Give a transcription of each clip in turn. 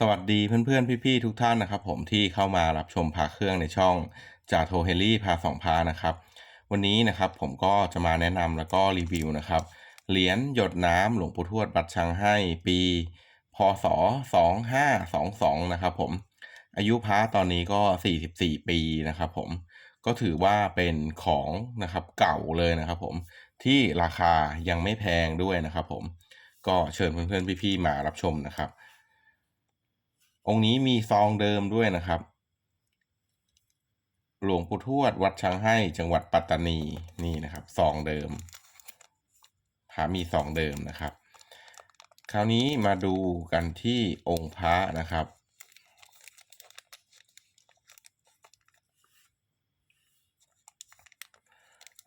สวัสดีเพื่อนๆ พี่ๆ ทุกท่านนะครับ ผมที่เข้ามารับชมพาเครื่องในช่องจาโทเฮลี่พาสองพานะครับ วันนี้นะครับผมก็จะมาแนะนำแล้วก็รีวิวนะครับเหรียญหยดน้ำหลวงปู่ทวดบัดชังให้ปี พศ 2522 นะครับผมอายุพระตอนนี้ก็ 44 ปีนะครับผมก็ถือว่าเป็นของนะครับเก่าเลยนะครับผมที่ราคายังไม่แพงด้วยนะครับผมก็เชิญเพื่อนๆ พี่ๆ มารับชมนะครับ องค์นี้มีซองเดิมด้วยนะครับ หลวงปู่ทวดวัดช้างให้จังหวัดปัตตานีนี่นะครับซองเดิมพระมีซองเดิมนะครับ คราวนี้มาดูกันที่องค์พระนะครับ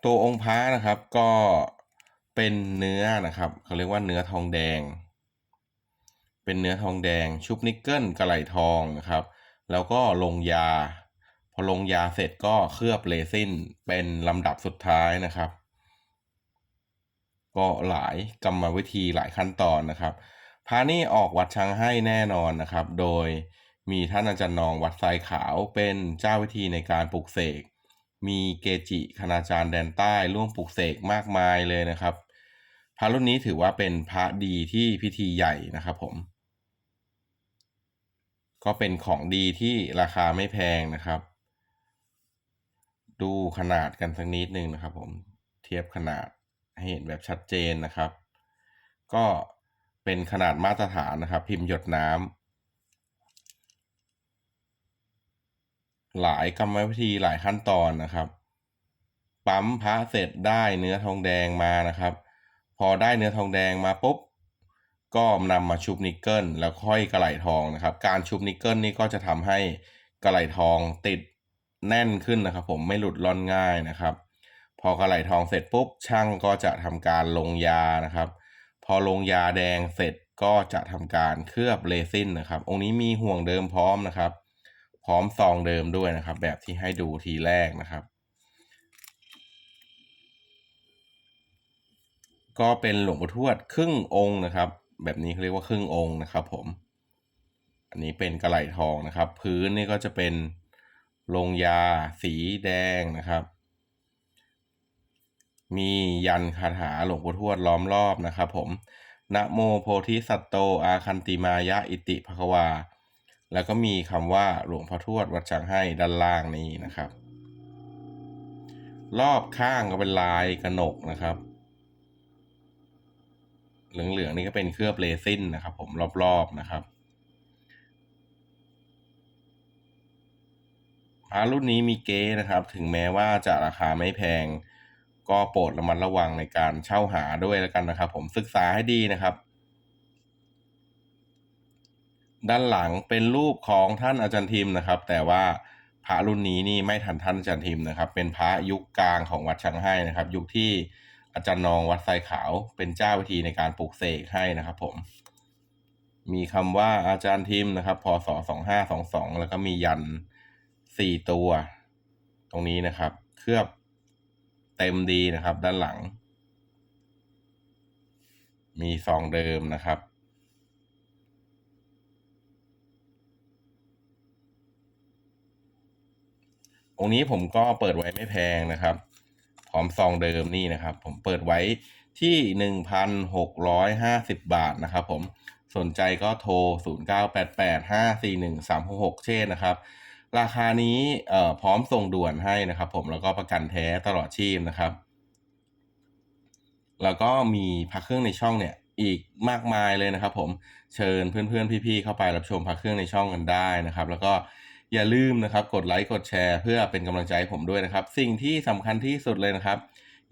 ตัวองค์พระนะครับก็เป็นเนื้อนะครับเขาเรียกว่าเนื้อทองแดง เป็นเนื้อทองแดง ชุบนิกเกิลกระไหลทองนะครับ แล้วก็ลงยา พอลงยาเสร็จก็เคลือบเรซินเป็นลำดับสุดท้ายนะครับ ก็หลายกรรมวิธีหลายขั้นตอนนะครับพานี่ออกวัดช้างให้แน่นอนนะครับ โดยมีท่านอาจารย์นองวัดทรายขาวเป็นเจ้าวิธีในการปลูกเสก มีเกจิคณาจารย์แดนใต้ร่วมปลูกเสกมากมายเลยนะครับ พระรุ่นนี้ถือว่าเป็นพระดีที่พิธีใหญ่นะครับผม ก็เป็นของดีที่ราคาไม่แพงนะครับ ดูขนาดกันสักนิดนึงนะครับ ผมเทียบขนาดให้เห็นแบบชัดเจนนะครับ ก็เป็นขนาดมาตรฐานนะครับ พิมพ์หยดน้ำหลายกรรมวิธีหลายขั้นตอนนะครับ ปั๊มพระเสร็จได้เนื้อทองแดงมานะครับ พอได้เนื้อทองแดงมาปุ๊บ ก็นำมาชุบนิกเกิลแล้วค่อยกระไหลทองนะครับ การชุบนิกเกิลนี่ก็จะทำให้กระไหลทองติดแน่นขึ้นนะครับ ผมไม่หลุดล่อนง่ายนะครับ พอกระไหลทองเสร็จปุ๊บช่างก็จะทำการลงยานะครับ พอลงยาแดงเสร็จก็จะทำการเคลือบเรซินนะครับ องค์นี้มีห่วงเดิมพร้อมนะครับ พร้อมซองเดิมด้วยนะครับ แบบที่ให้ดูทีแรกนะครับก็เป็นหลวงปู่ทวดครึ่งองค์นะครับ แบบนี้เขาเรียกว่าครึ่งองค์นะครับผม อันนี้เป็นกระไหลทองนะครับ พื้นนี่ก็จะเป็นลงยาสีแดงนะครับ มียันคาถาหลวงปู่ทวดล้อมรอบนะครับผมนะโมโพธิสัตโตอาคันติมายะอิติภควา แล้วก็มีคำว่าหลวงพ่อทวดวัดจังให้ด้านล่างนี้นะครับ รอบข้างก็เป็นลายกระหนกนะครับ เหลืองๆนี่ก็เป็นเคลือบเรซินนะครับ ผมรอบๆนะครับพระรุ่นนี้มีเก๊นะครับ ถึงแม้ว่าจะราคาไม่แพง ก็โปรดระมัดระวังในการเช่าหาด้วยแล้วกันนะครับ ผมศึกษาให้ดีนะครับ ด้านหลังเป็นรูปของท่านอาจารย์ทิมนะครับ แต่ว่าพระรุ่นนี้นี่ไม่ทันท่านอาจารย์ทิมนะครับ เป็นพระยุคกลางของวัดชังให้นะครับ ยุคที่ อาจารย์นองวัดไซขาวเป็นเจ้าวิธีในการปลูกเสกให้นะครับผม มีคำว่าอาจารย์ทิมนะครับพศสองห้าสองสองแล้วก็มียันสี่ตัว ตรงนี้นะครับ เคลือบเต็มดีนะครับ ด้านหลัง มีซองเดิมนะครับองนี้ผมก็เปิดไว้ไม่แพงนะครับ ร้อมซองเดิมนี่นะครับ ผมเปิดไว้ที่หนึ่งพันหกร้อยห้าสิบบาทนะครับผมสนใจก็โทรศูนย์เก้าแปดแปดห้าสี่หนึ่งสามหกหกเช่นนะครับ ราคานี้เอ่อพร้อมส่งด่วนให้นะครับผมแล้วก็ประกันแท้ตลอดชีพนะครับ แล้วก็มีพักเครื่องในช่องเนี่ยอีกมากมายเลยนะครับ ผมเชิญเพื่อนๆพี่ๆเข้าไปรับชมพักเครื่องในช่องกันได้นะครับ แล้วก็ อย่าลืมนะครับกดไลค์กดแชร์ เพื่อเป็นกำลังใจให้ผมด้วยนะครับ สิ่งที่สำคัญที่สุดเลยนะครับ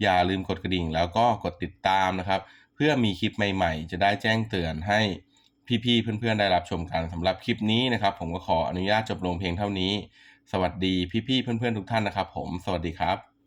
อย่าลืมกดกระดิ่งแล้วก็กดติดตามนะครับ เพื่อมีคลิปใหม่ๆ จะได้แจ้งเตือนให้พี่ๆเพื่อนๆได้รับชมกันสำหรับคลิปนี้นะครับ ผมก็ขออนุญาตจบลงเพียงเท่านี้ สวัสดีพี่ๆเพื่อนๆทุกท่านนะครับ ผมสวัสดีครับ